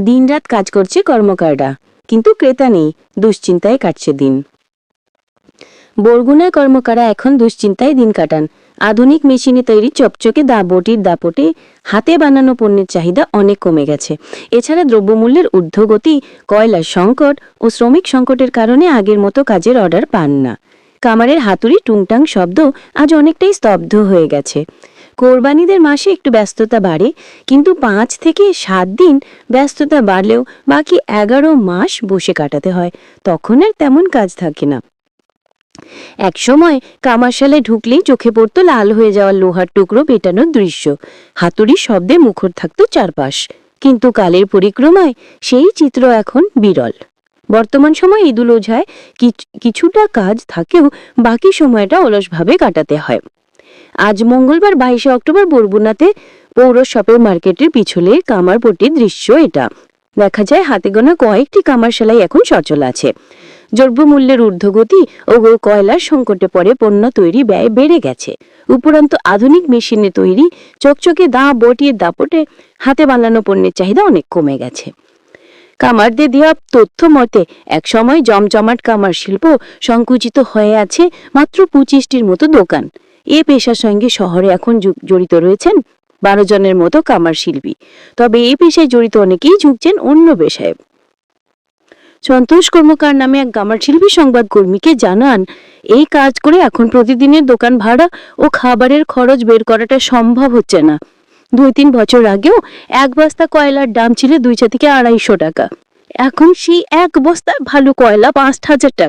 দিনরাত কাজ করছে কর্মকাররা। কিন্তু ক্রেতা নেই, দুশ্চিন্তায় কাটছে দিন। বরগুনায় কর্মকারা এখন দুশ্চিন্তায় দিন কাটান। আধুনিক মেশিনে তৈরি চকচকে দা বটির দাপটে হাতে বানানো পণ্যের চাহিদা অনেক কমে গেছে। এছাড়া দ্রব্যমূল্যের ঊর্ধ্বগতি, কয়লার সংকট ও শ্রমিক সংকটের কারণে আগের মতো কাজের অর্ডার পান না। কামারের হাতুড়ি টুংটাং শব্দ আজ অনেকটাই স্তব্ধ হয়ে গেছে। কোরবানিদের মাসে একটু ব্যস্ততা বাড়ে, কিন্তু পাঁচ থেকে সাত দিন ব্যস্ততা বাড়লেও বাকি এগারো মাস বসে কাটাতে হয়। তখন আর তেমন কাজ থাকে না। এক সময় কামারশালে ঢুকলেই চোখে পড়তো লাল হয়ে যাওয়া লোহার টুকরো পেটানোর দৃশ্য। হাতুড়ির শব্দে মুখর থাকতো চারপাশ। কিন্তু কালের পরিক্রমায় সেই চিত্র এখন বিরল। বর্তমান সময় ঈদুল ওঝায়, কিছ- কিছুটা কাজ থাকেও বাকি সময়টা অলসভাবে কাটাতে হয়। আজ মঙ্গলবার বাইশে অক্টোবর বরগুনাতে পৌর শপের মার্কেটের পিছলে কামারপট্টির দৃশ্য এটা। দেখা যায়, হাতে গোনা কয়েকটি কামার সেলাই এখন সচল আছে। দ্রব্যমূল্যের ঊর্ধ্বগতি ও কয়লার সংকটে পড়ে পণ্য তৈরি ব্যয় বেড়ে গেছে। উপরন্ত আধুনিক মেশিনে তৈরি চকচকে দা বটিয়ে দাপটে হাতে বানানো পণ্যের চাহিদা অনেক কমে গেছে। কামারদের দেওয়া তথ্য মতে, একসময় জমজমাট কামার শিল্প সংকুচিত হয়ে আছে মাত্র পঁচিশটির মতো দোকান। এ পেশার সঙ্গে শহরে এখন জড়িত রয়েছেন বারো জনের মতো কামার শিল্পী। তবে এই পেশায় জড়িত অনেকেই ঝুঁকছেন অন্য পেশায়। সন্তোষ কর্মকার নামে এক কামার শিল্পী সংবাদ কর্মীকে জানান, এই কাজ করে এখন প্রতিদিনের দোকান ভাড়া ও খাবারের খরচ বের করাটা সম্ভব হচ্ছে না। দুই তিন বছর আগেও এক বস্তা কয়লার দাম ছিল দুইশো থেকে আড়াইশো টাকা। এখন সেই এক বস্তা ভালো কয়লা পাঁচ হাজার টাকা।